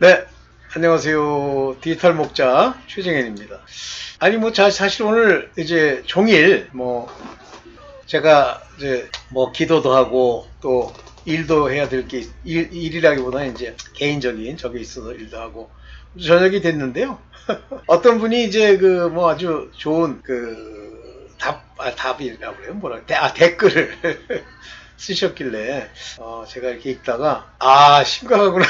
네, 안녕하세요. 디지털 목자 최정현입니다. 아니 뭐 자, 사실 오늘 이제 종일 뭐 제가 이제 뭐 기도도 하고 또 일도 해야 될 게 일, 일이라기보다 이제 개인적인 적이 있어서 일도 하고 저녁이 됐는데요. 어떤 분이 이제 그 뭐 아주 좋은 그 답, 아, 답이라고 그래요. 뭐라, 대, 아, 댓글을 쓰셨길래, 어, 제가 이렇게 읽다가, 아, 심각하구나.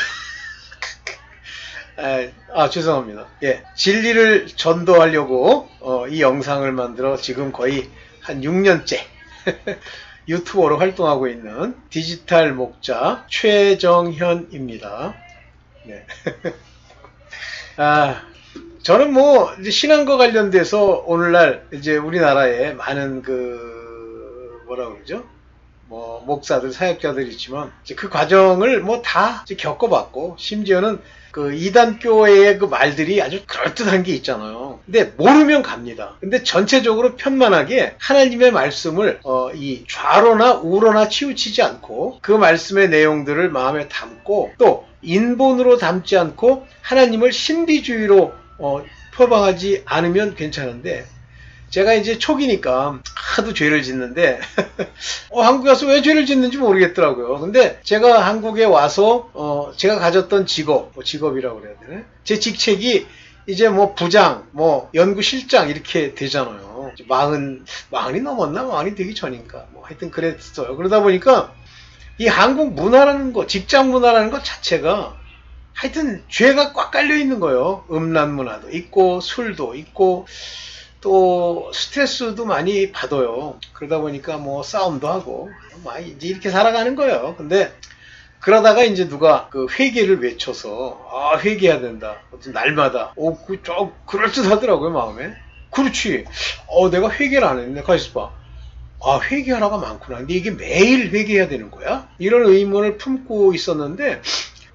아, 아, 죄송합니다. 예. 진리를 전도하려고, 어, 이 영상을 만들어 지금 거의 한 6년째 유튜버로 활동하고 있는 디지털 목자 최정현입니다. 네. 아, 저는 뭐 신앙과 관련돼서 오늘날 이제 우리나라에 많은 그 뭐라 그러죠? 뭐 목사들 사역자들 있지만 그 과정을 뭐 다 겪어봤고 심지어는 그 이단 교회의 그 말들이 아주 그럴듯한 게 있잖아요. 근데 모르면 갑니다. 근데 전체적으로 편만하게 하나님의 말씀을 어, 이 좌로나 우로나 치우치지 않고 그 말씀의 내용들을 마음에 담고 또 인본으로 담지 않고 하나님을 신비주의로 어, 표방하지 않으면 괜찮은데 제가 이제 초기니까 하도 죄를 짓는데 어, 한국에 와서 왜 죄를 짓는지 모르겠더라고요. 근데 제가 한국에 와서 어, 제가 가졌던 직업, 뭐 직업이라고 그래야 되나? 제 직책이 이제 뭐 부장, 뭐 연구실장 이렇게 되잖아요. 마흔 마흔이 넘었나 마흔이 되기 전인가 뭐 하여튼 그랬어요. 그러다 보니까 이 한국 문화라는 거, 직장 문화라는 것 자체가 하여튼 죄가 꽉 깔려 있는 거예요. 음란 문화도 있고 술도 있고 또 스트레스도 많이 받아요. 그러다 보니까 뭐 싸움도 하고 많이 이제 이렇게 살아가는 거예요. 근데 그러다가 이제 누가 그 회개를 외쳐서 아 회개해야 된다. 어떤 날마다 오그좀 그럴듯 하더라고요 마음에. 그렇지. 어 내가 회개를 안 했네. 가만있어 봐. 아 회개하라가 많구나. 근데 이게 매일 회개해야 되는 거야? 이런 의문을 품고 있었는데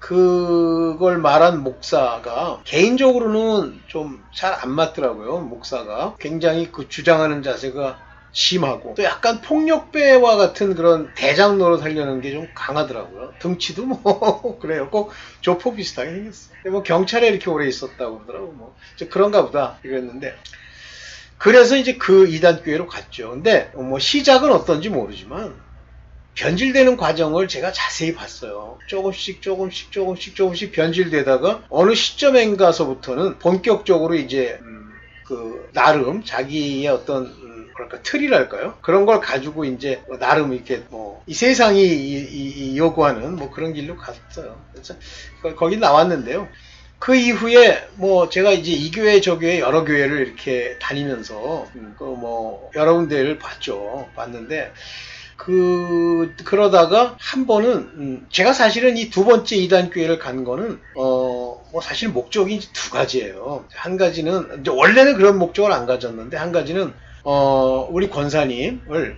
그걸 말한 목사가 개인적으로는 좀 잘 안 맞더라고요. 목사가 굉장히 그 주장하는 자세가 심하고 또 약간 폭력배와 같은 그런 대장 노릇 하려는 게 좀 강하더라고요. 등치도 뭐 그래요. 꼭 조폭 비슷하게 생겼어. 근데 뭐 경찰에 이렇게 오래 있었다고 그러더라고. 뭐 그런가 보다 이랬는데 그래서 이제 그 이단 교회로 갔죠. 근데 뭐 시작은 어떤지 모르지만 변질되는 과정을 제가 자세히 봤어요. 조금씩 조금씩 조금씩 조금씩 변질되다가 어느 시점에 가서부터는 본격적으로 이제 음, 그 나름 자기의 어떤 음, 뭐랄까 틀이랄까요? 그런 걸 가지고 이제 뭐 나름 이렇게 뭐 이 세상이 이, 이- 이 요구하는 뭐 그런 길로 갔어요. 그래서 거- 거기 나왔는데요. 그 이후에 뭐 제가 이제 이 교회 저 교회 여러 교회를 이렇게 다니면서 그뭐 여러 군데를 봤죠. 봤는데 그 그러다가 한 번은 음, 제가 사실은 이 두 번째 이단 교회를 간 거는 어 뭐 사실 목적이 두 가지예요. 한 가지는 원래는 그런 목적을 안 가졌는데 한 가지는 어 우리 권사님을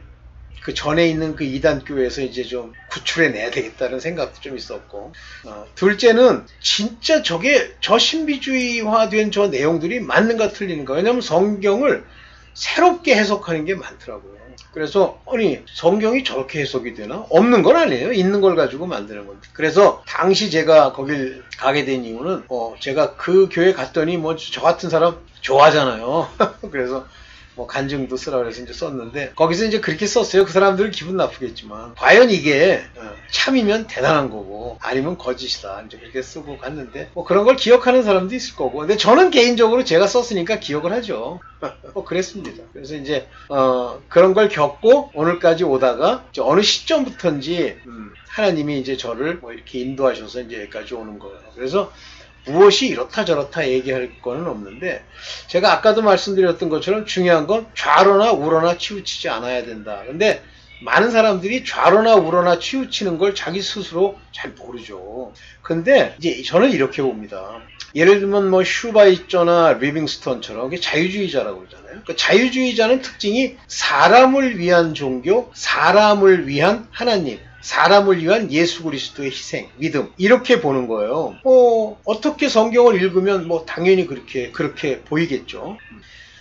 그 전에 있는 그 이단 교회에서 이제 좀 구출해 내야 되겠다는 생각도 좀 있었고 어, 둘째는 진짜 저게 저 신비주의화된 저 내용들이 맞는가 틀리는가 왜냐하면 성경을 새롭게 해석하는 게 많더라고요. 그래서 아니 성경이 저렇게 해석이 되나? 없는 건 아니에요. 있는 걸 가지고 만드는 건데. 그래서 당시 제가 거길 가게 된 이유는 어 제가 그 교회 갔더니 뭐 저 같은 사람 좋아하잖아요. 그래서 뭐 간증도 쓰라 그래서 이제 썼는데 거기서 이제 그렇게 썼어요. 그 사람들은 기분 나쁘겠지만 과연 이게 어, 참이면 대단한 거고 아니면 거짓이다. 이제 그렇게 쓰고 갔는데 뭐 그런 걸 기억하는 사람도 있을 거고. 근데 저는 개인적으로 제가 썼으니까 기억을 하죠. 뭐 그랬습니다. 그래서 이제 어, 그런 걸 겪고 오늘까지 오다가 어느 시점부터인지 음, 하나님이 이제 저를 뭐 이렇게 인도하셔서 이제 여기까지 오는 거예요. 그래서 무엇이 이렇다 저렇다 얘기할 거는 없는데 제가 아까도 말씀드렸던 것처럼 중요한 건 좌로나 우로나 치우치지 않아야 된다. 근데 많은 사람들이 좌로나 우로나 치우치는 걸 자기 스스로 잘 모르죠. 근데 이제 저는 이렇게 봅니다. 예를 들면 뭐 슈바이처나 리빙스턴처럼 자유주의자라고 그러잖아요. 그 자유주의자는 특징이 사람을 위한 종교, 사람을 위한 하나님, 사람을 위한 예수 그리스도의 희생, 믿음 이렇게 보는 거예요. 뭐 어떻게 성경을 읽으면 뭐 당연히 그렇게 그렇게 보이겠죠.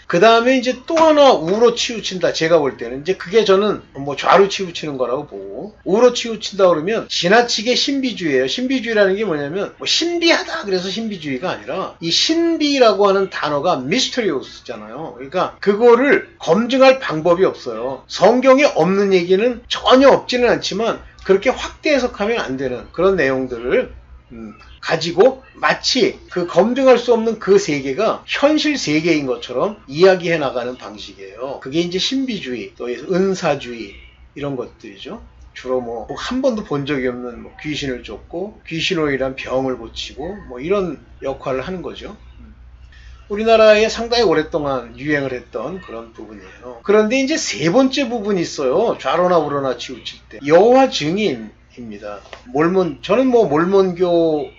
그 다음에 이제 또 하나 우로 치우친다. 제가 볼 때는 이제 그게 저는 뭐 좌로 치우치는 거라고 보고 우로 치우친다 그러면 지나치게 신비주의예요. 신비주의라는 게 뭐냐면 뭐 신비하다 그래서 신비주의가 아니라 이 신비라고 하는 단어가 미스터리오스잖아요. 그러니까 그거를 검증할 방법이 없어요. 성경에 없는 얘기는 전혀 없지는 않지만 그렇게 확대 해석하면 안 되는 그런 내용들을 음, 가지고 마치 그 검증할 수 없는 그 세계가 현실 세계인 것처럼 이야기해 나가는 방식이에요. 그게 이제 신비주의, 또 은사주의 이런 것들이죠. 주로 뭐 한 번도 본 적이 없는 뭐 귀신을 쫓고 귀신호이란 병을 고치고 뭐 이런 역할을 하는 거죠. 우리나라에 상당히 오랫동안 유행을 했던 그런 부분이에요. 그런데 이제 세 번째 부분이 있어요. 좌로나 우로나 치우칠 때. 여호와 증인입니다. 몰몬, 저는 뭐 몰몬교의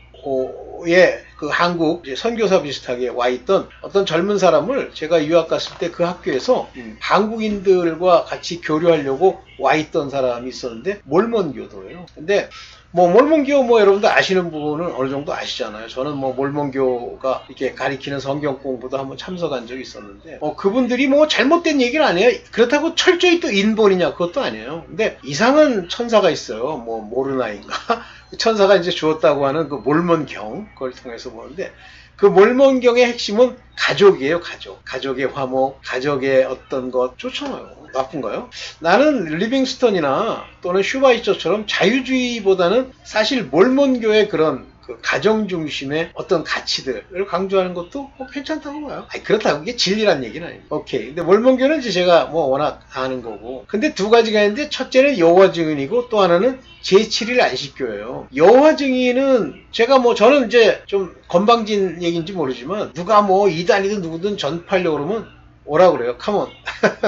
그 한국 선교사 비슷하게 와 있던 어떤 젊은 사람을 제가 유학 갔을 때 그 학교에서 음. 한국인들과 같이 교류하려고 와 있던 사람이 있었는데 몰몬교도예요. 근데 뭐 몰몬교 뭐 여러분들 아시는 부분은 어느 정도 아시잖아요. 저는 뭐 몰몬교가 이렇게 가리키는 성경 공부도 한번 참석한 적이 있었는데 어 그분들이 뭐 잘못된 얘기는 아니에요. 그렇다고 철저히 또 인본이냐 그것도 아니에요. 근데 이상한 천사가 있어요. 뭐 모르나인가 천사가 이제 주었다고 하는 그 몰몬경 그걸 통해서 보는데 그 몰몬경의 핵심은 가족이에요, 가족. 가족의 화목, 가족의 어떤 것 좋잖아요. 나쁜가요? 나는 리빙스턴이나 또는 슈바이처처럼 자유주의보다는 사실 몰몬교의 그런 그 가정 중심의 어떤 가치들을 강조하는 것도 뭐 괜찮다고 봐요. 아니, 그렇다고 이게 진리란 얘기는 아니에요. 오케이. 근데 몰몬교는 이제 제가 뭐 워낙 아는 거고. 근데 두 가지가 있는데 첫째는 여호와 증인이고 또 하나는 제7일 안식교예요. 여호와 증인은 제가 뭐 저는 이제 좀 건방진 얘기인지 모르지만 누가 뭐 이단이든 누구든 전파하려고 그러면 오라 그래요. 카몬.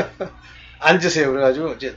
앉으세요. 그래가지고 이제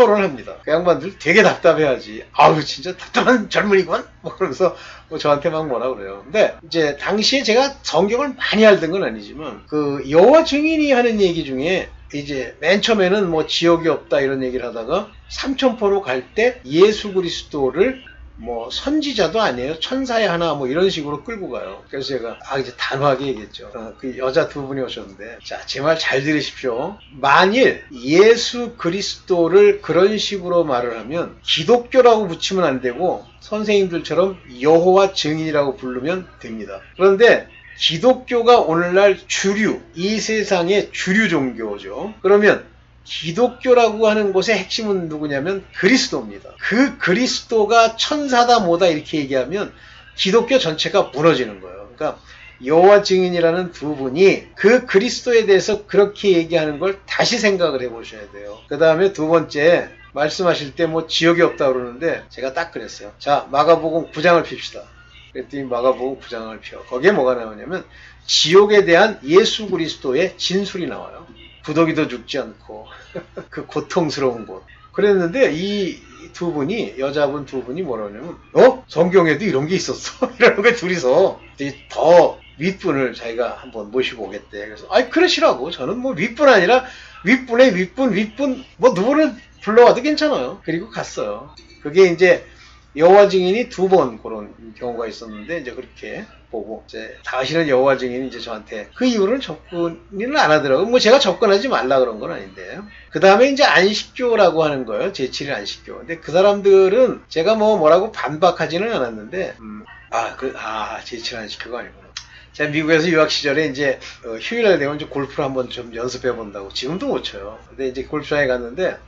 토론을 합니다. 그 양반들 되게 답답해하지. 아우 진짜 답답한 젊은이구만. 뭐 그러면서 뭐 저한테 막 뭐라 그래요. 근데 이제 당시에 제가 성경을 많이 알던 건 아니지만 그 여호와 증인이 하는 얘기 중에 이제 맨 처음에는 뭐 지옥이 없다 이런 얘기를 하다가 삼천포로 갈 때 예수 그리스도를 뭐 선지자도 아니에요. 천사의 하나 뭐 이런 식으로 끌고 가요. 그래서 제가 아 이제 단호하게 얘기했죠. 어, 그 여자 두 분이 오셨는데 자 제 말 잘 들으십시오. 만일 예수 그리스도를 그런 식으로 말을 하면 기독교라고 붙이면 안 되고 선생님들처럼 여호와 증인이라고 부르면 됩니다. 그런데 기독교가 오늘날 주류, 이 세상의 주류 종교죠. 그러면 기독교라고 하는 곳의 핵심은 누구냐면 그리스도입니다. 그 그리스도가 천사다 뭐다 이렇게 얘기하면 기독교 전체가 무너지는 거예요. 그러니까 여호와 증인이라는 두 분이 그 그리스도에 대해서 그렇게 얘기하는 걸 다시 생각을 해보셔야 돼요. 그 다음에 두 번째 말씀하실 때 뭐 지역이 없다 그러는데 제가 딱 그랬어요. 자 마가복음 9장을 핍시다. 그랬더니 마가복음 9장을 펴. 거기에 뭐가 나오냐면 지옥에 대한 예수 그리스도의 진술이 나와요. 구더기도 죽지 않고 그 고통스러운 곳. 그랬는데 이 두 분이 여자분 두 분이 뭐라 하냐면 어 성경에도 이런 게 있었어 이러는 거 둘이서 더 윗분을 자기가 한번 모시고 오겠대. 그래서 아이 그러시라고 저는 뭐 윗분 아니라 윗분의 윗분 윗분 뭐 누구를 불러와도 괜찮아요. 그리고 갔어요. 그게 이제 여호와 증인이 두 번 그런 경우가 있었는데 이제 그렇게 보고 이제 다시는 여호와 증인이 이제 저한테 그 이후로는 접근을 안 하더라고요. 뭐 제가 접근하지 말라 그런 건 아닌데. 그 다음에 이제 안식교라고 하는 거예요. 제7일 안식교. 근데 그 사람들은 제가 뭐 뭐라고 반박하지는 않았는데 음, 아, 그, 아, 제7일 안식교가 아니구나. 제가 미국에서 유학 시절에 이제 어, 휴일날 되면 이제 골프를 한번 좀 연습해 본다고 지금도 못 쳐요. 근데 이제 골프장에 갔는데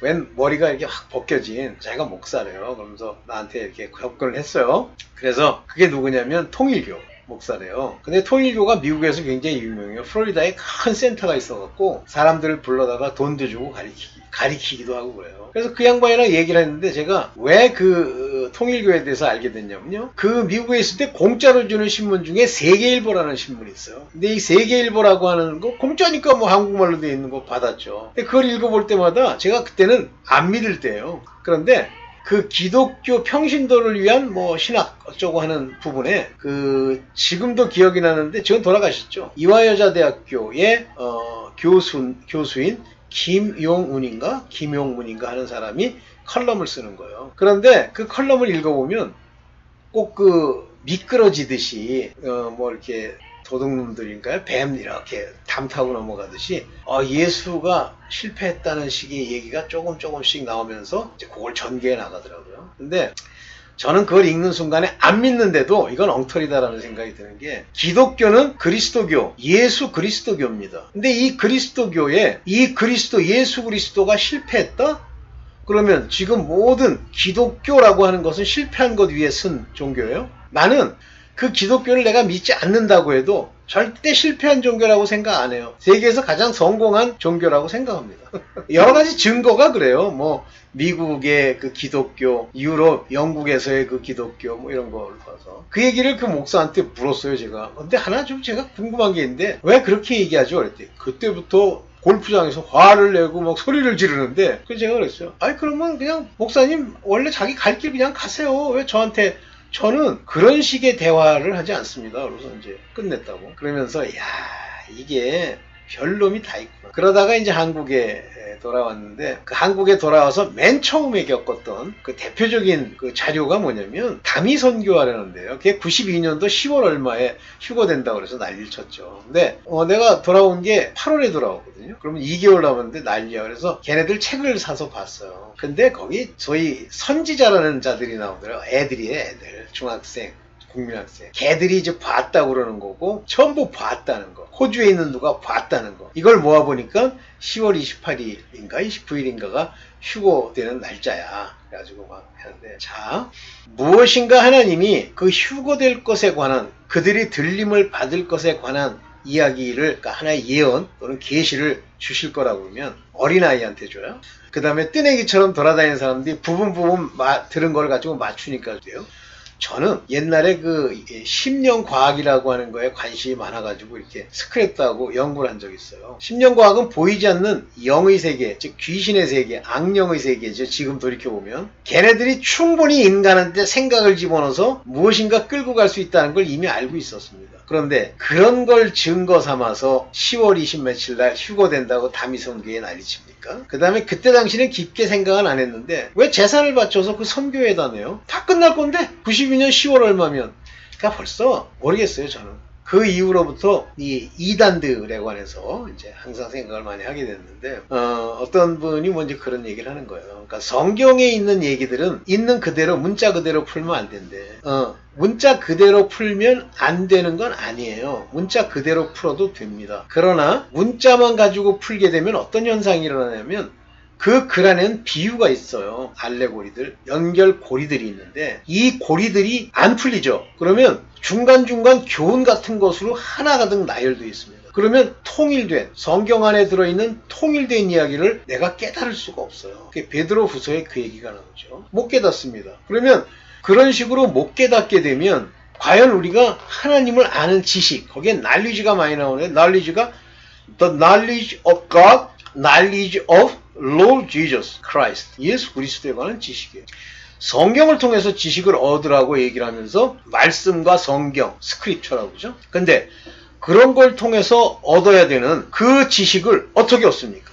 웬 머리가 이렇게 확 벗겨진 자기가 목사래요. 그러면서 나한테 이렇게 접근을 했어요. 그래서 그게 누구냐면 통일교 목사래요. 근데 통일교가 미국에서 굉장히 유명해요. 플로리다에 큰 센터가 있어갖고 사람들을 불러다가 돈도 주고 가리키기, 가리키기도 하고 그래요. 그래서 그 양반이랑 얘기를 했는데 제가 왜 그 통일교에 대해서 알게 됐냐면요. 그 미국에 있을 때 공짜로 주는 신문 중에 세계일보라는 신문이 있어요. 근데 이 세계일보라고 하는 거 공짜니까 뭐 한국말로 돼 있는 거 받았죠. 근데 그걸 읽어볼 때마다 제가 그때는 안 믿을 때예요. 그런데 그 기독교 평신도를 위한 뭐 신학 어쩌고 하는 부분에 그 지금도 기억이 나는데 지금 돌아가셨죠. 이화여자대학교의 어, 교수 교수인 김용운인가 김용문인가 하는 사람이 컬럼을 쓰는 거예요. 그런데 그 컬럼을 읽어보면 꼭 그 미끄러지듯이 어, 뭐 이렇게 도둑놈들인가요? 뱀 이렇게 담 타고 넘어가듯이 어, 예수가 실패했다는 식의 얘기가 조금 조금씩 나오면서 이제 그걸 전개해 나가더라고요. 근데 저는 그걸 읽는 순간에 안 믿는데도 이건 엉터리다라는 생각이 드는 게 기독교는 그리스도교, 예수 그리스도교입니다. 근데 이 그리스도교에 이 그리스도 예수 그리스도가 실패했다? 그러면 지금 모든 기독교라고 하는 것은 실패한 것 위에 쓴 종교예요? 나는 그 기독교를 내가 믿지 않는다고 해도 절대 실패한 종교라고 생각 안 해요. 세계에서 가장 성공한 종교라고 생각합니다. 여러 가지 증거가 그래요. 뭐 미국의 그 기독교, 유럽, 영국에서의 그 기독교 뭐 이런 걸 봐서 그 얘기를 그 목사한테 물었어요 제가. 근데 하나 좀 제가 궁금한 게 있는데 왜 그렇게 얘기하죠? 그랬더니 그때부터 골프장에서 화를 내고 막 소리를 지르는데 그 제가 그랬어요. 아니 그러면 그냥 목사님 원래 자기 갈 길 그냥 가세요. 왜 저한테 저는 그런 식의 대화를 하지 않습니다. 그래서 이제 끝냈다고. 그러면서 야 이게 별 놈이 다 있구나. 그러다가 이제 한국에 돌아왔는데 그 한국에 돌아와서 맨 처음에 겪었던 그 대표적인 그 자료가 뭐냐면 담이 선교하려는데요. 그게 92년도 10월 얼마에 휴거된다고 그래서 난리를 쳤죠. 근데 어, 내가 돌아온 게 8월에 돌아왔거든요. 그러면 2개월 남았는데 난리야. 그래서 걔네들 책을 사서 봤어요. 근데 거기 저희 선지자라는 자들이 나오더라고요. 애들이에요, 애들. 중학생. 국민학생. 걔들이 이제 봤다고 그러는 거고, 전부 봤다는 거. 호주에 있는 누가 봤다는 거. 이걸 모아보니까 10월 28일인가 29일인가가 휴고 되는 날짜야. 그래가지고 막 하는데, 자, 무엇인가 하나님이 그 휴고될 것에 관한, 그들이 들림을 받을 것에 관한 이야기를, 그러니까 하나의 예언 또는 계시를 주실 거라고 그러면 어린아이한테 줘요. 그 다음에 뜨내기처럼 돌아다니는 사람들이 부분 부분 마- 들은 걸 가지고 맞추니까 돼요. 저는 옛날에 그 심령 과학이라고 하는 거에 관심이 많아가지고 이렇게 스크랩도 연구를 한 적이 있어요. 심령 과학은 보이지 않는 영의 세계, 즉 귀신의 세계, 악령의 세계죠. 지금 돌이켜 보면. 걔네들이 충분히 인간한테 생각을 집어넣어서 무엇인가 끌고 갈 수 있다는 걸 이미 알고 있었습니다. 그런데 그런 걸 증거 삼아서 10월 20 며칠 날 휴거된다고 다미선교에 난리칩니까? 그 다음에 그때 당시는 깊게 생각은 안 했는데 왜 재산을 바쳐서 그 선교에다 내요? 다 끝날 건데 92년 10월 얼마면 그러니까 벌써 모르겠어요 저는 그 이후로부터 이 이단들에 관해서 이제 항상 생각을 많이 하게 됐는데 어, 떤 분이 먼저 그런 얘기를 하는 거예요. 그러니까 성경에 있는 얘기들은 있는 그대로 문자 그대로 풀면 안 된대. 어, 문자 그대로 풀면 안 되는 건 아니에요. 문자 그대로 풀어도 됩니다. 그러나 문자만 가지고 풀게 되면 어떤 현상이 일어나냐면 그 글 안에는 비유가 있어요. 알레고리들, 연결 고리들이 있는데 이 고리들이 안 풀리죠. 그러면 중간중간 교훈 같은 것으로 하나 가득 나열되어 있습니다. 그러면 통일된 성경 안에 들어있는 통일된 이야기를 내가 깨달을 수가 없어요. 그게 베드로 후서에 그 얘기가 나오죠. 못 깨닫습니다. 그러면 그런 식으로 못 깨닫게 되면 과연 우리가 하나님을 아는 지식 거기에 knowledge가 많이 나오네. knowledge가 the knowledge of God, knowledge of Lord Jesus Christ. 예수 그리스도에 관한 지식이에요. 성경을 통해서 지식을 얻으라고 얘기를 하면서 말씀과 성경, 스크립처라고 그죠? 근데 그런 걸 통해서 얻어야 되는 그 지식을 어떻게 얻습니까?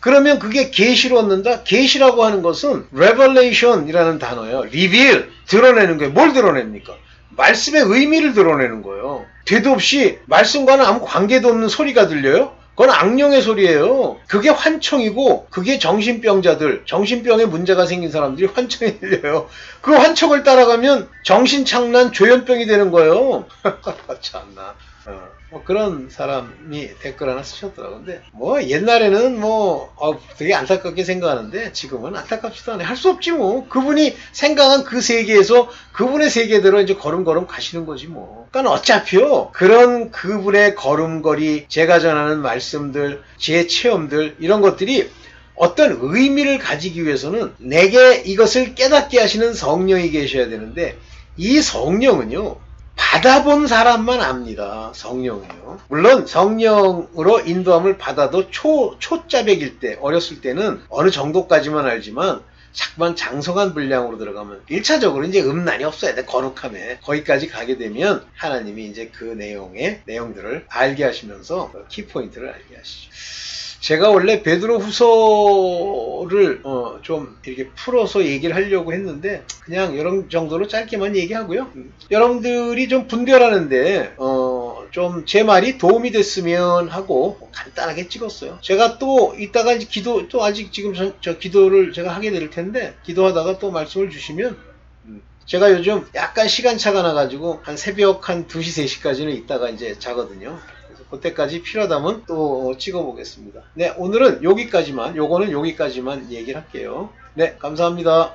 그러면 그게 계시로 얻는다? 계시라고 하는 것은 revelation이라는 단어예요. reveal, 드러내는 거예요. 뭘 드러냅니까? 말씀의 의미를 드러내는 거예요. 되도 없이 말씀과는 아무 관계도 없는 소리가 들려요? 그건 악령의 소리예요. 그게 환청이고 그게 정신병자들, 정신병에 문제가 생긴 사람들이 환청이 들려요. 그 환청을 따라가면 정신착란 조현병이 되는 거예요. 참나. 어, 뭐 그런 사람이 댓글 하나 쓰셨더라고요. 근데 뭐 옛날에는 뭐 어, 되게 안타깝게 생각하는데 지금은 안타깝지도 않아요. 할 수 없지 뭐. 그분이 생각한 그 세계에서 그분의 세계대로 이제 걸음걸음 가시는 거지 뭐. 그러니까 어차피요. 그런 그분의 걸음걸이, 제가 전하는 말씀들, 제 체험들 이런 것들이 어떤 의미를 가지기 위해서는 내게 이것을 깨닫게 하시는 성령이 계셔야 되는데 이 성령은요. 받아본 사람만 압니다. 성령이요. 물론 성령으로 인도함을 받아도 초 초짜백일 때 어렸을 때는 어느 정도까지만 알지만 자꾸만 장성한 분량으로 들어가면 1차적으로 이제 음란이 없어야 돼. 거룩함에. 거기까지 가게 되면 하나님이 이제 그 내용의 내용들을 알게 하시면서 키포인트를 알게 하시죠. 제가 원래 베드로 후서를 어, 좀 이렇게 풀어서 얘기를 하려고 했는데 그냥 이런 정도로 짧게만 얘기하고요. 음, 여러분들이 좀 분별하는데 어, 좀 제 말이 도움이 됐으면 하고 간단하게 찍었어요. 제가 또 이따가 이제 기도 또 아직 지금 저, 저 기도를 제가 하게 될 텐데 기도하다가 또 말씀을 주시면 음, 제가 요즘 약간 시간차가 나가지고 한 새벽 한 2시 3시까지는 있다가 이제 자거든요. 그때까지 필요하다면 또 찍어보겠습니다. 네 오늘은 여기까지만 요거는 여기까지만 얘기를 할게요. 네 감사합니다.